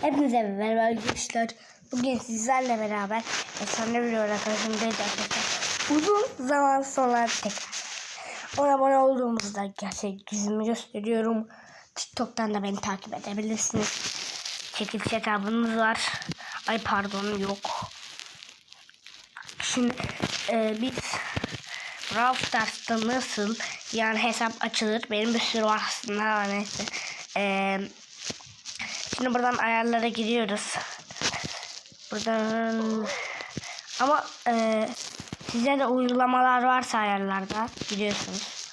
Hepinize merhaba arkadaşlar. Bugün sizlerle beraber efsane bir videoyla karşınızdayız arkadaşlar. Uzun zaman sonra tekrar. Ona abone olduğumuzda gerçek yüzümü gösteriyorum. TikTok'tan da beni takip edebilirsiniz. Çekiliş hesabımız var. Ay pardon yok. Şimdi e, biz Brawl Stars'ta nasıl yani hesap açılır? Benim bir sürü aslında neyse. E, Şimdi buradan ayarlara giriyoruz. Buradan ama e, size de uygulamalar varsa ayarlarda biliyorsunuz.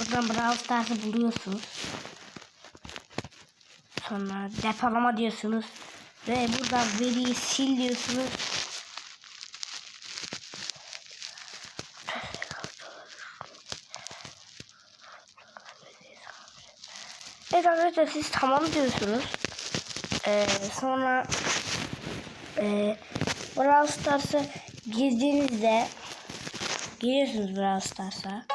Buradan Brawl Stars'ı buluyorsunuz. Sonra depolama diyorsunuz. Ve buradan veriyi sil diyorsunuz. Evet arkadaşlar siz tamam diyorsunuz. Ee, sonra e, Brawl Stars'a girdiğinizde giriyorsunuz Brawl Stars'a.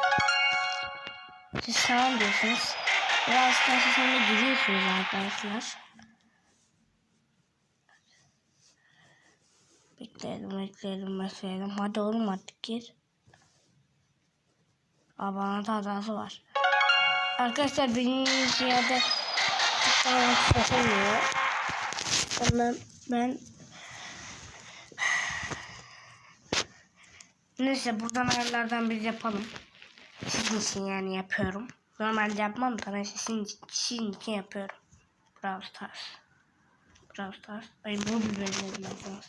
Siz tamam diyorsunuz. Brawl Stars'a sonra giriyorsunuz arkadaşlar. Bekleyelim, bekleyelim, bekleyelim. Hadi oğlum artık gir. Aa, bana da hatası var. Arkadaşlar benim ziyade tıklamak istemiyor. Ondan ben Neyse buradan ayarlardan biz yapalım. Sizin için yani yapıyorum. Normalde yapmam da neyse sizin, sizin için yapıyorum. Brawl Stars. Brawl Stars. Ay bu bir bölüm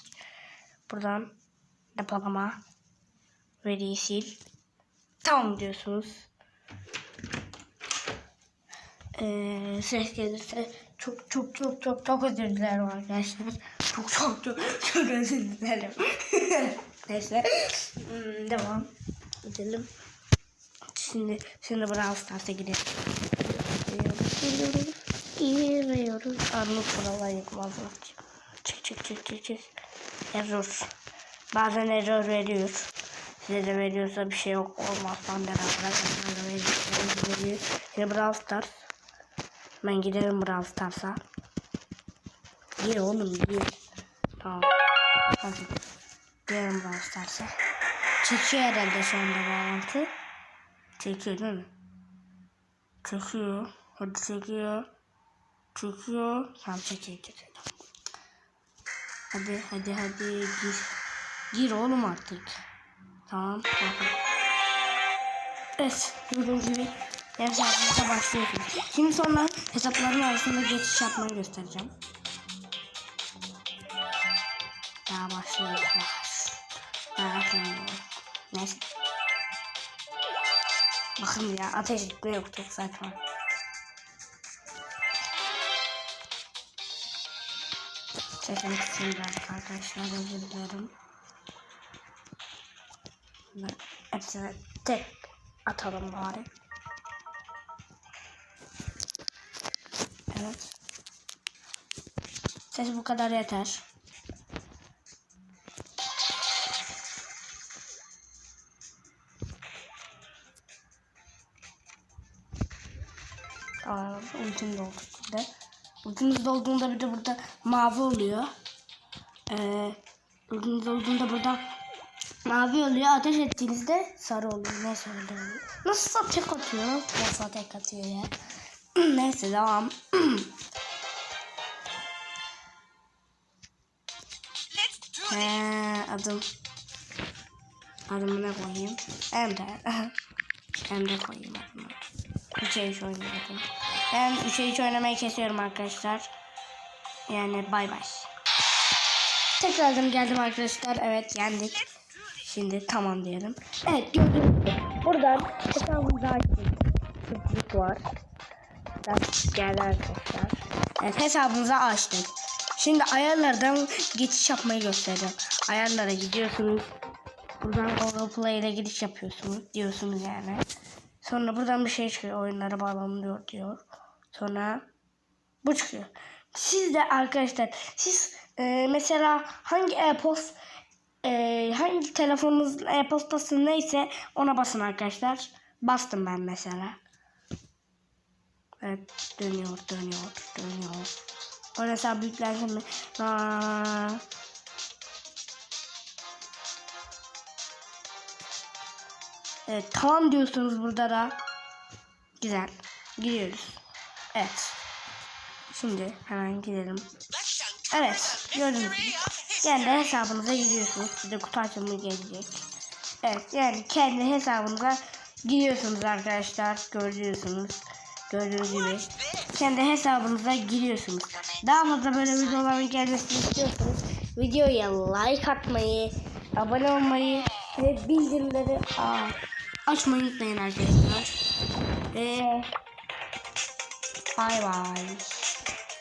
Buradan depolama. Veriyi sil. Tamam diyorsunuz. Ee, ses gelirse çok çok çok çok çok özür dilerim arkadaşlar. Çok çok çok çok özür dilerim. Neyse. Hmm, devam edelim. Şimdi şimdi Brawl Stars'a gidelim. Giriyoruz. Giriyoruz. Armut buralar yıkmazlar. Çık çık çık çık çık. Error. Bazen error veriyor. Size de veriyorsa bir şey yok olmazsan beraber veriyor. Şimdi Brawl Stars. Ben giderim Brawl Stars'a. Gir oğlum gir. Tamam. Hadi. Giderim Brawl Stars'a. Çekiyor herhalde şu anda bağlantı. Çekiyor değil mi? Çekiyor. Hadi çekiyor. Çekiyor. Tamam çekiyor. çekiyor. Hadi hadi hadi gir. Gir oğlum artık. Tamam. Bakın. Evet. Gördüğünüz gibi hesabınıza başlıyorsunuz. Şimdi sonra hesapların arasında geçiş yapmayı göstereceğim. Daha başlıyoruz. Merak etmeyin. Neyse. Bakın ya ateş etme yok çok saçma. Sesim kısım birazcık arkadaşlar özür dilerim. Bunları hepsini tek atalım bari. Evet. Ses bu kadar yeter. Tamam, ultim doldu burada. Ultimiz dolduğunda bir de burada mavi oluyor. Ee, ultimiz dolduğunda burada mavi oluyor. Ateş ettiğinizde sarı oluyor. Neyse öyle oluyor. Nasıl tek atıyor? Nasıl tek atıyor ya? Neyse devam. He, adım. Adımı ne koyayım? Emre. Emre koyayım adımı. 3'e 3 oynuyorum. Ben 3'e 3 oynamayı kesiyorum arkadaşlar. Yani bay bay. Tekrardan geldim arkadaşlar. Evet yendik. Şimdi tamam diyelim. Evet gördüğünüz gibi buradan. Tıklık var. Biraz geldi arkadaşlar. Evet hesabımızı açtık. Şimdi ayarlardan geçiş yapmayı göstereceğim. Ayarlara gidiyorsunuz. Buradan Google Play ile giriş yapıyorsunuz. Diyorsunuz yani. Sonra buradan bir şey çıkıyor. Oyunlara bağlanıyor diyor. Sonra bu çıkıyor. Siz de arkadaşlar siz e, mesela hangi e-post e, hangi telefonunuzun e-postası neyse ona basın arkadaşlar. Bastım ben mesela. Evet dönüyor dönüyor dönüyor. Orası büyüklensin mi? Evet tamam diyorsunuz burada da. Güzel. Giriyoruz. Evet. Şimdi hemen gidelim. Evet. Gördüğünüz gibi. Kendi hesabınıza giriyorsunuz. Size kutu açılımı gelecek. Evet yani kendi hesabınıza giriyorsunuz arkadaşlar. Görüyorsunuz. Gördüğünüz gibi. Kendi hesabınıza giriyorsunuz. Daha fazla böyle videoların gelmesini istiyorsanız videoya like atmayı, abone olmayı ve bildirimleri aa, açmayı unutmayın arkadaşlar. Ve bay bay.